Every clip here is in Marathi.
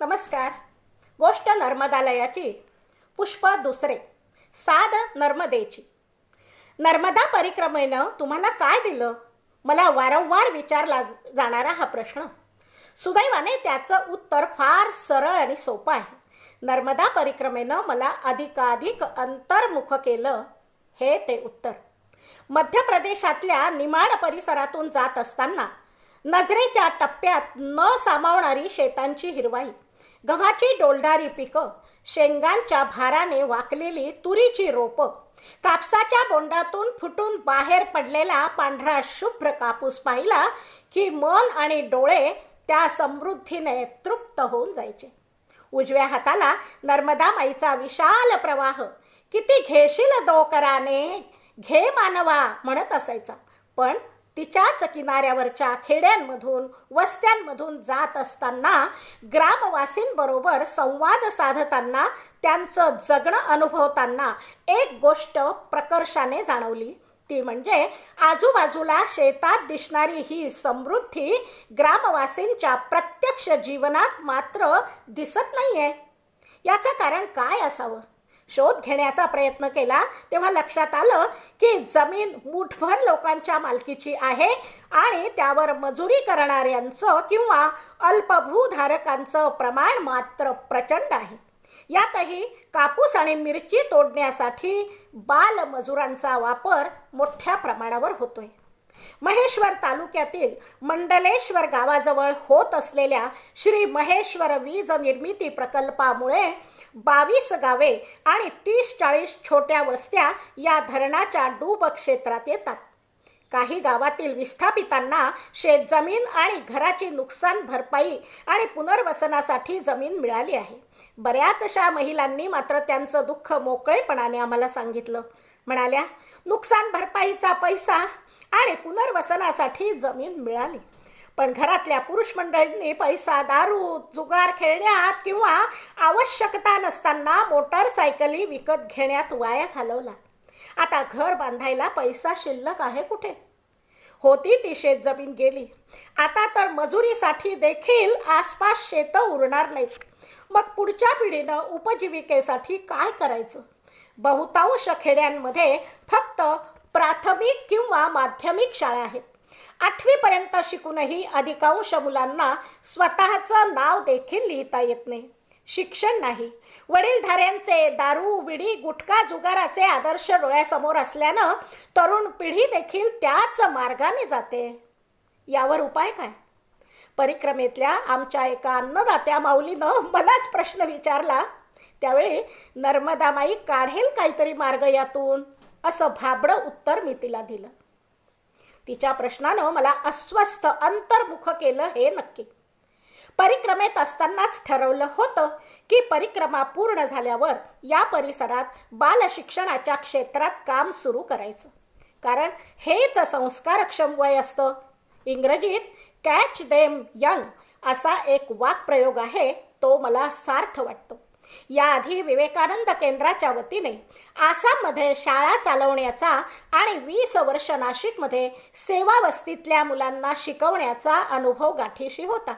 नमस्कार. गोष्ट नर्मदालयाची पुष्प दुसरे साद नर्मदेची. नर्मदा परिक्रमेनं तुम्हाला काय दिलं? मला वारंवार विचारला जाणारा हा प्रश्न. सुदैवाने त्याचं उत्तर फार सरळ आणि सोपं आहे. नर्मदा परिक्रमेनं मला अधिकाधिक अंतर्मुख केलं हे ते उत्तर. मध्य प्रदेशातल्या निमाड परिसरातून जात असताना नजरेच्या टप्प्यात न सामावणारी शेतांची हिरवाई गव्हाची डोलदारी पिकं शेंगांच्या भाराने वाकलेली तुरीची रोपं कापसाच्या बोंडातून फुटून बाहेर पडलेला पांढरा शुभ्र कापूस पाहिला की मन आणि डोळे त्या समृद्धीने तृप्त होऊन जायचे. उजव्या हाताला नर्मदा माईचा विशाल प्रवाह किती घेशील दोकराने घे मानवा म्हणत असायचा. पण तिच्याच किनाऱ्यावरच्या खेड्यांमधून वस्त्यांमधून जात असताना ग्रामवासींबरोबर संवाद साधताना त्यांचं जगणं अनुभवताना एक गोष्ट प्रकर्षाने जाणवली. ती म्हणजे आजूबाजूला शेतात दिसणारी ही समृद्धी ग्रामवासींच्या प्रत्यक्ष जीवनात मात्र दिसत नाहीये. याचं कारण काय असावं? शोध घेण्याचा प्रयत्न केला तेव्हा लक्षात आलं की जमीन मुठभर लोकांच्या मालकीची आहे आणि त्यावर मजुरी करणाऱ्यांचं किंवा अल्पभूधारकांचं प्रमाण मात्र प्रचंड आहे. यातही कापूस आणि मिरची तोडण्यासाठी बालमजुरांचा वापर मोठ्या प्रमाणावर होतोय. महेश्वर तालुक्यातील मंडलेश्वर गावाजवळ होत असलेल्या श्री महेश्वर वीज निर्मिती प्रकल्पामुळे बावीस गावे आणि तीस चाळीस छोट्या वस्त्या या धरणाच्या डूब क्षेत्रात येतात. काही गावातील विस्थापितांना शेतजमीन आणि घराची नुकसान भरपाई आणि पुनर्वसनासाठी जमीन मिळाली आहे. बऱ्याचशा महिलांनी मात्र त्यांचं दुःख मोकळेपणाने आम्हाला सांगितलं. म्हणाल्या नुकसान भरपाईचा पैसा आणि पुनर्वसनासाठी जमीन मिळाली. पण घरातल्या पुरुष मंडळींनी पैसा दारू जुगार खेळण्यात किंवा आवश्यकता नसताना मोटारसायकली विकत घेण्यात वाया घालवला. आता घर बांधायला पैसा शिल्लक आहे कुठे? होती ती शेतजमीन गेली. आता तर मजुरीसाठी देखील आसपास शेतं उरणार नाहीत. मग पुढच्या पिढीनं उपजीविकेसाठी काय करायचं? बहुतांश खेड्यांमध्ये फक्त प्राथमिक किंवा माध्यमिक शाळा आहेत. आठवीपर्यंत शिकूनही अधिकांश मुलांना स्वतःचं नाव देखील लिहिता येत नाही. शिक्षण नाही. वडीलधाऱ्यांचे दारू विडी गुटखा जुगाराचे आदर्श डोळ्यासमोर असल्यानं तरुण पिढी देखील त्याच मार्गाने जाते. यावर उपाय काय? परिक्रमेतल्या आमच्या एका अन्नदात्या माऊलीनं मलाच प्रश्न विचारला. त्यावेळी नर्मदामाई काढेल काहीतरी मार्ग यातून? असं भाबडं उत्तर मी तिला दिलं. तिच्या प्रश्नानं मला अस्वस्थ अंतर्मुख केलं हे नक्की. परिक्रमेत असतानाच ठरवलं होतं की परिक्रमा पूर्ण झाल्यावर या परिसरात बालशिक्षणाच्या क्षेत्रात काम सुरू करायचं. कारण हेच संस्कारक्षम वय असतं. इंग्रजीत कॅच देम यंग असा एक वाक्प्रयोग आहे तो मला सार्थ वाटतो. याआधी विवेकानंद केंद्राच्या वतीने आसाममध्ये शाळा चालवण्याचा आणि वीस वर्ष नाशिकमध्ये सेवावस्तीतल्या मुलांना शिकवण्याचा अनुभव गाठीशी होता.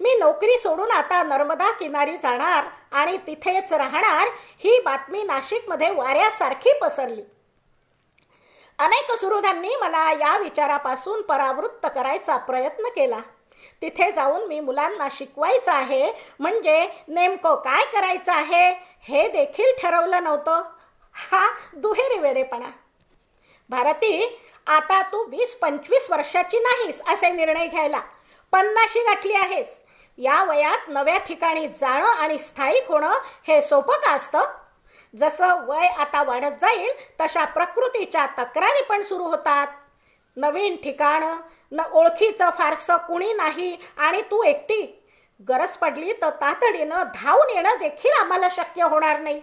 मी नोकरी सोडून आता नर्मदा किनारी जाणार आणि तिथेच राहणार ही बातमी नाशिकमध्ये वाऱ्यासारखी पसरली. अनेक सुहृदांनी मला या विचारापासून परावृत्त करायचा प्रयत्न केला. तिथे जाऊन मी मुलांना शिकवायचं आहे. म्हणजे नेमकं काय करायचं आहे हे देखील ठरवलं नव्हतं. हा दुहेरी वेडेपणा. भारती आता तू वीस पंचवीस वर्षाची नाहीस असे निर्णय घ्यायला. पन्नाशी गाठली आहेस. या वयात नव्या ठिकाणी जाणं आणि स्थायिक होणं हे सोपं का असतं? जसं वय आता वाढत जाईल तशा प्रकृतीच्या तक्रारी पण सुरू होतात. नवीन ठिकाणं न ओळखीचं फारसं कुणी नाही. आणि तू एकटी? गरज पडली तर तातडीनं धावून येणं देखील आम्हाला शक्य होणार नाही.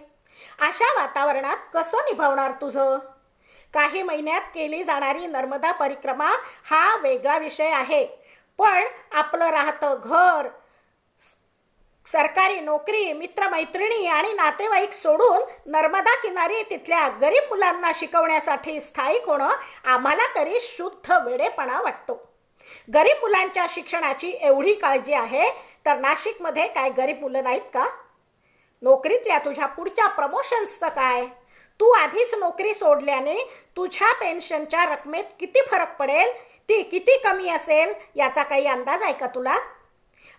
अशा वातावरणात कसं निभावणार तुझं? काही महिन्यात केली जाणारी नर्मदा परिक्रमा हा वेगळा विषय आहे. पण आपलं राहतं घर सरकारी नोकरी मित्रमैत्रिणी आणि नातेवाईक सोडून नर्मदा किनारी तिथल्या गरीब मुलांना शिकवण्यासाठी स्थायिक होणं आम्हाला तरी शुद्ध वेडेपणा वाटतो. गरीब मुलांच्या शिक्षणाची एवढी काळजी आहे तर नाशिकमध्ये काय गरीब मुलं नाहीत का? नोकरीतल्या तुझ्या पुढच्या प्रमोशन्सचं काय? तू आधीच नोकरी सोडल्याने तुझ्या पेन्शनच्या रकमेत किती फरक पडेल? ती किती कमी असेल? याचा काही अंदाज आहे का तुला?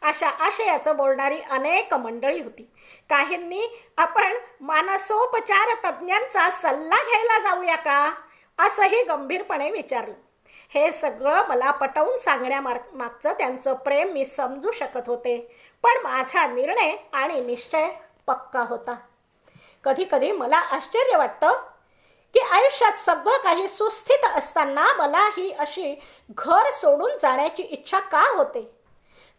अशा आशयाचं बोलणारी अनेक मंडळी होती. काहींनी आपण मानसोपचार तज्ज्ञांचा सल्ला घ्यायला जाऊया का? असंही गंभीरपणे विचारलं. हे सगळं मला पटवून सांगण्यामार मागचं त्यांचं प्रेम मी समजू शकत होते. पण माझा निर्णय आणि निश्चय पक्का होता. कधी कधी मला आश्चर्य वाटतं की आयुष्यात सगळं काही सुस्थित असताना मला ही अशी घर सोडून जाण्याची इच्छा का होते?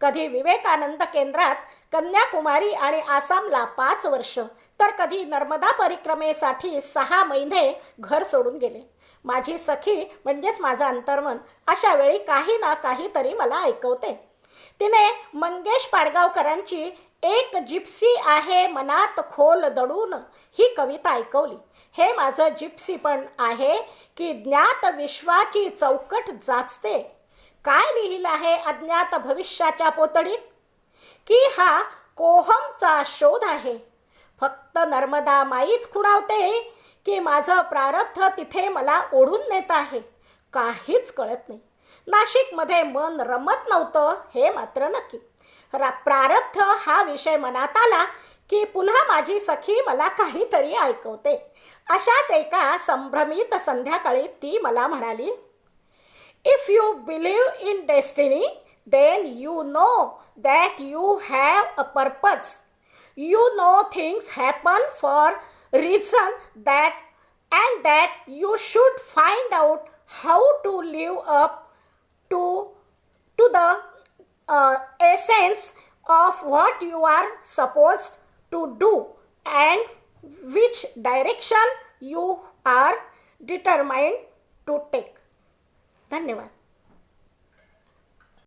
कधी विवेकानंद केंद्रात कन्याकुमारी आणि आसामला पाच वर्ष तर कधी नर्मदा परिक्रमेसाठी सहा महिने घर सोडून गेले. माझी सखी म्हणजेच माझं अंतर्मन अशा वेळी काही ना काहीतरी मला ऐकवते. तिने मंगेश पाडगावकरांची एक जिप्सी आहे मनात खोल दडून ही कविता ऐकवली. हे माझं जिप्सी पण आहे की ज्ञात विश्वाची चौकट जाचते. काय लिहिलं आहे अज्ञात भविष्याच्या पोतडीत? की हा कोहमचा शोध आहे? फक्त नर्मदा माईच खुणावते की माझं प्रारब्ध तिथे मला ओढून नेत आहे? काहीच कळत नाही. नाशिकमध्ये मन रमत नव्हतं हे मात्र नक्की. रा प्रारब्ध हा विषय मनात आला की पुन्हा माझी सखी मला काहीतरी ऐकवते. अशाच एका संभ्रमित संध्याकाळी ती मला म्हणाली If you believe in destiny, then you know that you have a purpose. You know things happen for reason that and that you should find out how to live up to to the uh, essence of what you are supposed to do and which direction you are determined to take. धन्यवाद